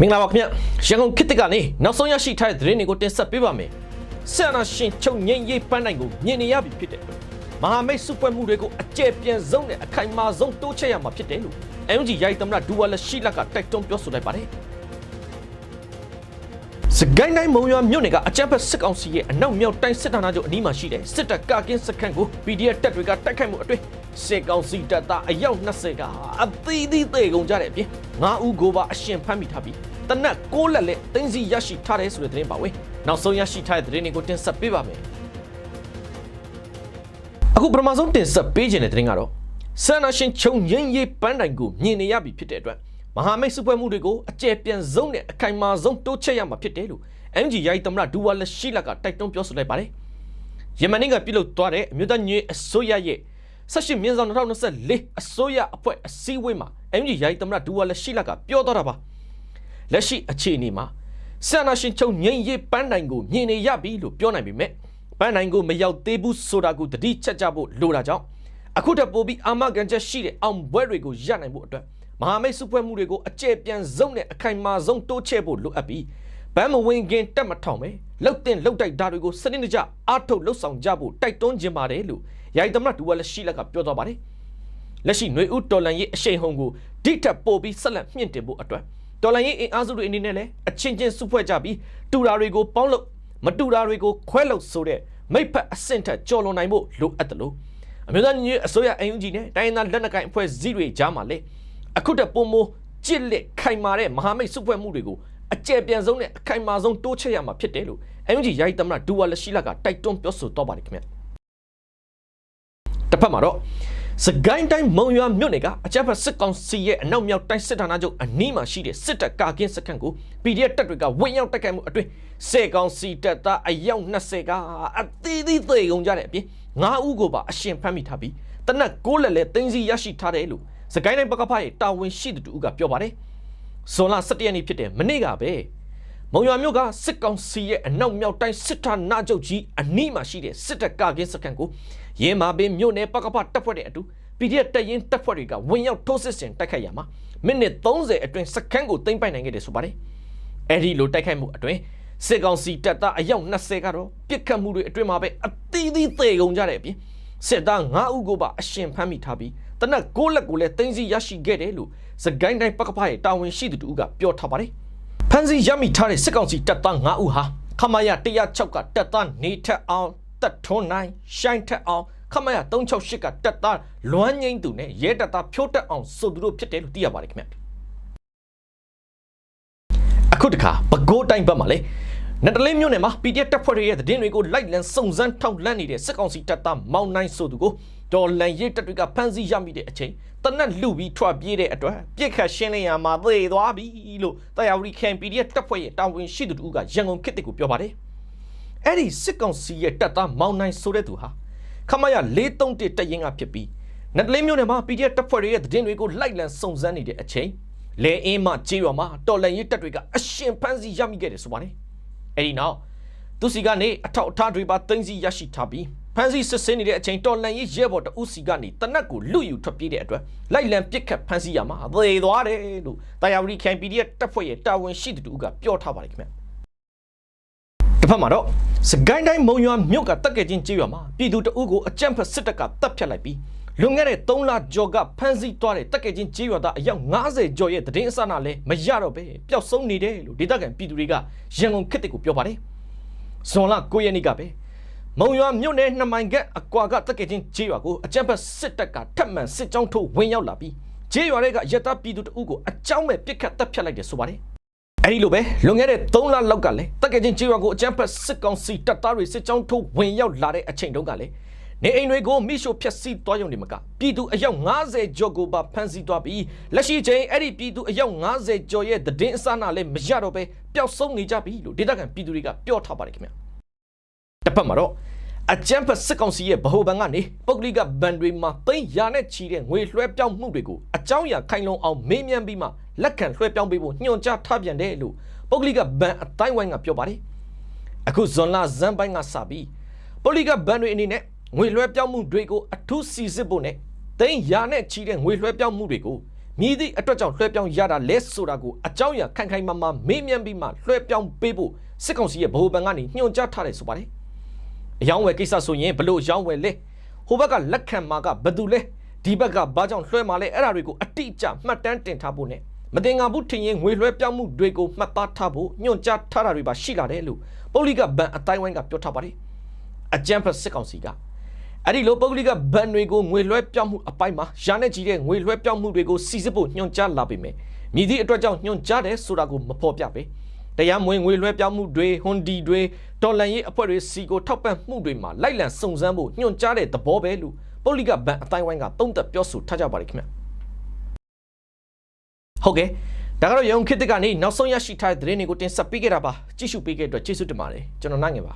မင်္ဂလာပါခင်ဗျရန်ကုန်ခေတ်တစ်ကနေနောက်ဆုံးရရှိထားတဲ့သတင်းတွေကိုတင်ဆက်ပေးပါမယ်ဆန္ဒရှင်ချုပ်ငိမ့်ရေးပန်းနိုင်ကိုမြင်နေရပြီဖြစ်တဲ့အတွက်မဟာမိတ်စုပွဲမှုတွေကိုအကျယ်ပြန့်ဆုံးနဲ့အခိုင်အမာဆုံးတိုးချဲ့ရမှာဖြစ်တယ်လို့ MG ရိုက်သမရဒူဝါလက်ရှိလက်ကတိုက်တွန်းပြောဆိုလိုက်ပါတယ်စကိုင်းတိုင်းမုံရွာမြို့နယ်ကအကြမ်းဖက်စစ်ကောင်စီရဲ့အနောက်မြောက်တိုင်းစစ်ဌာနချုပ်အနီးမှာရှိတဲ့စစ်တပ်ကကင်းစခန်းကို PDF တပ်တွေကတိုက်ခိုက်မှုအတွင်း စစ်ကောင်စီတပ်သားအယောက်20ကအသီးသီးသေကုန်ကြတဲ့အပြင်9ဦးကိုပါအရှင်ဖမ်းမိထားပြီးတနက်6လက်လက်တင်းစီရရှိထားတယ်ဆိုတဲ့သတင်းပါပဲနောက်ဆုံးရရှိထားတဲ့သတင်းတွေကိုတင်ဆက်ပေးပါမယ်အခုပထမဆုံးတင်ဆက်ပေးခြင်းတဲ့သတင်းကတော့ဆန္ဒရှင်ချုံငင်းရေးပန်းတိုင်ကိုမြင်နေရပြီဖြစ်တဲ့အတွက်မဟာမိတ်စုပွဲမှုတွေကိုအကျယ်ပြန့်ဆုံးနဲ့အခိုင်အမာဆုံးတိုးချဲ့ရမှာဖြစ်တယ်လို့ MG ရိုက်သမရဒူဝါလက်ရှိလက်ကတိုက်တွန်းပြောဆိုလိုက်ပါတယ်ယမန်နေ့ကပြုလုပ်သွားတဲ့အမျိုးသားညီညွတ်ရေးအစိုးရရဲ့ ဆက်ရှိမြင်းဆောင်2024အစိုးရအဖွဲ့အစည်းအဝေးမှာ MG ရိုက်သမရဒူဝါလက်ရှိလက်ကပြောသွားတာပါလက်ရှိအခြေအနေမှာဆန္ဒရှင်ချုံငင်းရေးပန်းတိုင်ကိုမြင်နေရပြီလို့ပြောနိုင်ပေမဲ့ပန်းတိုင်ကိုမရောက်သေးဘူးဆိုတာကိုတတိချက်ကြဖို့လိုတာကြောင့်အခုတည်းပို့ပြီးအာမခံချက်ရှိတဲ့အောင်ပွဲတွေကိုရနိုင်ဖို့အတွက်မဟာမိတ်စုဖွဲ့မှုတွေကိုအကျယ်ပြန့်ဆုံးနဲ့အခိုင်အမာဆုံးတိုးချဲ့ဖို့လိုအပ်ပြီးဗမ်းမဝင်ခင်တက်မထောင်ပဲလှုပ်တင်လှုပ်တိုက်ဓာတ်တွေကိုစနစ်တကျအားထုတ်လှုပ်ဆောင်ကြဖို့တိုက်တွန်းခြင်းပါတယ်လို့ ရိုက်သမရဒူဝါလက်ရှိလက်ကပြောသွားပါတယ်လက်ရှိຫນွေဦးတော်လန်ရေးအရှိန်ဟုန်ကိုဒိထက်ပို့ပြီးဆက်လက်မြင့်တင်ဖို့အတွက်တော်လန်ရေးအင်အားစုတွေအနေနဲ့လည်းအချင်းချင်းစုဖွဲ့ကြပြီးတူတာတွေကိုပေါင်းလို့မတူတာတွေကိုခွဲလို့ဆိုတဲ့မိဖက်အဆင့်ထက်ကြော်လွန်နိုင်ဖို့လိုအပ်တယ်လို့အမျိုးသားညီညွတ်ရေးအစိုးရအင်ယူဂျီနဲ့တိုင်းရင်းသားလက်နက်ကိုင်အဖွဲ့အစည်းတွေကြားမှာလည်းအခုတည်းပုံမိုကြစ်လက်ခိုင်မာတဲ့မဟာမိတ်စုဖွဲ့မှုတွေကိုအကျယ်ပြန့်ဆုံးနဲ့အခိုင်မာဆုံးတိုးချဲ့ရမှာဖြစ်တယ်လို့အင်ယူဂျီရိုက်သမရဒူဝါလက်ရှိလကတိုက်တွန်းပြောဆိုတော့ပါတယ်ခင်ဗျတစ်ဖ က်မှာတော့စကိုင်းတိုင်းမုံရွာမြို့နယ်ကအကြမ်းဖက်စစ်ကောင်စီရဲ့အနောက်မြောက်တိုင်းစစ်ဌာနချုပ်အနီးမှာရှိတဲ့စစ်တပ်ကာကင်းစခန်းကို PDF တပ်တွေကဝင်ရောက်တိုက်ခိုက်မှုအတွင်းစစ်ကောင်စီတပ်သားအယောက်20ကအသီးသီးသေကုန်ကြတဲ့အပြင်9ဦးကိုပါအရှင်ဖမ်းမိထားပြီးတနက်6လက်လဲတင်းစီရရှိထားတယ်လို့စကိုင်းတိုင်းပကဖရဲ့တာဝန်ရှိသူတူကပြောပါတယ်ဇွန်လ17ရက်နေ့ဖြစ်တဲ့မနေ့ကပဲ မုံရွာမြို့ကစစ်ကောင်စီရဲ့အနောက်မြောက်တိုင်းစစ်ဌာနချုပ်ကြီးအနီးမှာရှိတဲ့စစ်တပ်ကာကင်းစခန်းကိုရင်းမာပင်မြို့နယ်ပကဖတပ်ဖွဲ့တဲ့အတူ PDF တပ်ရင်းတပ်ဖွဲ့တွေကဝင်ရောက်ထိုးစစ်ဆင်တိုက်ခိုက်ရမှာမိနစ်30အတွင်းစခန်းကိုသိမ်းပိုက်နိုင်ခဲ့တယ်ဆိုပါတယ်အဲ့ဒီလိုတိုက်ခိုက်မှုအတွင်းစစ်ကောင်စီတပ်သားအယောက်20ကတော့ပြစ်ခတ်မှုတွေအတွင်းမှာပဲအသီးသီးသေကုန်ကြတဲ့အပြင်စစ်သား9ဦးကိုပါအရှင်ဖမ်းမိထားပြီးတနက်6လက်ကိုလည်းတင်းစီရရှိခဲ့တယ်လို့စကိုင်းတိုင်းပကဖရဲ့တာဝန်ရှိသူတူကပြောထားပါတယ် ဖမ်းဆီးရမိထားတဲ့စစ်ကောင်စီတပ်သား9ဦးဟာခမာယ106ကတပ်သားနေထက်အောင်တက်ထွန်းနိုင်ရှိုင်းထက်အောင်ခမရ368ကတက်သားလွမ်းငိမ့်သူနဲ့ရဲတပ်သားဖြိုးတက်အောင်ဆိုသူတို့ဖြစ်တယ်လို့သိရပါတယ်ခင်ဗျအခုတခါပဲခူးတိုင်းဘက်မှာလေ နတလင်းမြို့နယ်မှာ PDF တပ်ဖွဲ့တွေရဲ့သတင်းတွေကိုလိုက်လံစုံစမ်းထောက်လှမ်းနေတဲ့စစ်ကောင်စီတပ်သားမောင်နိုင်ဆိုသူကိုဒေါ်လန်ရဲတပ်တွေကဖမ်းဆီးရမိတဲ့အချိန်တနက်လူပြီးထွက်ပြေးတဲ့အတွက်ပြစ်ခတ်ရှင်းလင်းရမှာသေသွားပြီလို့တရားဝတီခံ PDF တပ်ဖွဲ့ရဲ့တာဝန်ရှိသူတို့ကရန်ကုန်ခေတ်ကိုပြောပါတယ်အဲ့ဒီစစ်ကောင်စီရဲ့တပ်သားမောင်နိုင်ဆိုတဲ့သူဟာခမရ431တက်ရင်ကဖြစ်ပြီးနတ်လင်းမြို့နယ်မှာ PDF တပ်ဖွဲ့တွေရဲ့သတင်းတွေကိုလိုက်လံစုံစမ်းနေတဲ့အချိန်လေအင်းမကြေးရွာမှာတော်လန်ရေးတပ်တွေကအရှင်ဖမ်းဆီးရမိခဲ့တယ်ဆိုပါတယ်။ အဲဒီနောက်သူစီကနေအထောက်အထားတွေပါသိမ်းဆီးရရှိထားပြီးဖမ်းဆီးစစ်ဆေးနေတဲ့အချိန်တော်လန်ရေးရဲဘော်တဦးစီကနေတနက်ကိုလူယူထွက်ပြေးတဲ့အတွက်လိုက်လံပစ်ခတ်ဖမ်းဆီးရမှာသေသွားတယ်လို့တရားဝတီခိုင် PDF တပ်ဖွဲ့ရဲ့တာဝန်ရှိသူတို့ကပြောထားပါတယ်ခင်ဗျ။တစ်ဖက်မှာတော့စကိုင်းတိုင်းမုံရွာမြို့ကတက်ကြချင်းကြေးရွာမှာပြည်သူတအုပ်ကိုအကြမ်းဖက်စစ်တပ်ကတပ်ဖြတ်လိုက်ပြီး လွန်ခဲ့တဲ့3လကျော်ကဖမ်းဆီးသွားတဲ့တက်ကြချင်းကြေးရွာသားအယောက်90ကျော်ရဲ့တည်င်းအစနာလဲမရတော့ပဲပျောက်ဆုံးနေတယ်လို့ဒေသခံပြည်သူတွေကရန်ကုန်ခေတ်တစ်ကိုပြောပါတယ်။ဇွန်လ9ရက်နေ့ကပဲမုံရွာမြို့နယ်နှစ်မိုင်ကအကွာကတက်ကြချင်းကြေးရွာကိုအကြမ်းဖက်စစ်တပ်ကထပ်မံစစ်ကြောင်းထိုးဝင်ရောက်လာပြီးကြေးရွာတွေကရတပြည်သူတအုပ်ကိုအကြောင်းမဲ့ပစ်ခတ်တပ်ဖြတ်လိုက်တယ်ဆိုပါတယ်။အဲဒီလိုပဲလွန်ခဲ့တဲ့3လလောက်ကလည်းတက်ကချင်းကြေးရွာကိုအကြမ်းဖက်စစ်ကောင်စီတပ်သားတွေစစ်ကြောင်းထိုးဝင်ရောက်လာတဲ့အချိန်တုန်းကလည်း နေအိမ်တွေကိုမိရှို့ဖျက်ဆီးသွားရုံနဲ့မကပြည်သူအယောက်90ကျော်ကိုပါဖမ်းဆီးသွားပြီးလက်ရှိချိန်အဲ့ဒီပြည်သူအယောက်90ကျော်ရဲ့တည်င်းအစနာလည်းမရတော့ပဲပျောက်ဆုံးနေကြပြီလို့ဒေသခံပြည်သူတွေကပြောထားပါတယ်ခင်ဗျာတစ်ဖက်မှာတော့အကြမ်းဖက်စစ်ကောင်စီရဲ့ဗဟိုဘဏ်ကနေပုဂ္ဂလိကဘဏ်တွေမှာသိန်းရာနဲ့ချီတဲ့ငွေလွှဲပြောင်းမှုတွေကိုအကြောင်းအရာခိုင်လုံအောင်မေးမြန်းပြီးမှလက်ခံလွှဲပြောင်းပေးဖို့ညွှန်ကြားထားပြန်တယ်လို့ပုဂ္ဂလိကဘဏ်အတိုင်းဝိုင်းကပြောပါတယ်အခုဇွန်လဇန်ပိုင်းကစပြီးပုဂ္ဂလိကဘဏ်တွေအနေနဲ့ ငွေလွှဲပြောင်းမှုတွေကိုအထူးစီစစ်ဖို့နဲ့သိန်းရာနဲ့ချီတဲ့ငွေလွှဲပြောင်းမှုတွေကိုမြည်သည့်အတွက်ကြောင့်လွှဲပြောင်းရတာလဲဆိုတာကိုအကြောင်းအရာခိုင်ခိုင်မာမာမေးမြန်းပြီးမှလွှဲပြောင်းပေးဖို့စစ်ကောင်စီရဲ့ဗဟိုဘဏ်ကနေညွှန်ကြားထားတယ်ဆိုပါတယ်အယောင်းဝယ်ကိစ္စဆိုရင်ဘလို့ရောင်းဝယ်လဲဟိုဘက်ကလက်ခံမှာကဘယ်သူလဲဒီဘက်ကဘာကြောင့်လွှဲမှာလဲအဲ့ဒါတွေကိုအတိအကျမှတ်တမ်းတင်ထားဖို့ ਨੇ မတင်ငါဘူးထင်ရင်ငွေလွှဲပြောင်းမှုတွေကိုမှတ်သားထားဖို့ညွှန်ကြားထားတာတွေပါရှိလာတယ်လို့ပုဂ္ဂလိကဘဏ်အတိုင်းဝိုင်းကပြောထားပါတယ်အကြံဖက်စစ်ကောင်စီက အဲ့ဒီလိုပုဂ္ဂလိကဘဏ်တွေကိုငွေလွှဲပြောင်းမှုအပိုင်းမှာရာနဲ့ကြီးတဲ့ငွေလွှဲပြောင်းမှုတွေကိုစီစစ်ဖို့ညွှန်ကြားလာပေမဲ့မြည်သည့်အတွက်ကြောင့်ညွှန်ကြားတယ်ဆိုတာကိုမဖော်ပြပဲတရားမဝင်ငွေလွှဲပြောင်းမှုတွေဟွန်ဒီတွေဒေါ်လာရေးအဖွဲ့တွေစီကိုထောက်ပံ့မှုတွေမှာလိုက်လံစုံစမ်းဖို့ညွှန်ကြားတဲ့သဘောပဲလို့ပုဂ္ဂလိကဘဏ်အတိုင်းဝိုင်းကသုံးသပ်ပြောဆိုထားကြပါတယ်ခင်ဗျဟုတ်ကဲ့ဒါကတော့ရုံခေတ်တစ်ကနေနောက်ဆုံးရရှိထားတဲ့သတင်းတွေကိုတင်ဆက်ပေးခဲ့တာပါကြည့်ရှုပေးခဲ့တဲ့အတွက်ကျေးဇူးတင်ပါတယ်ကျွန်တော်နိုင်ငယ်ပါ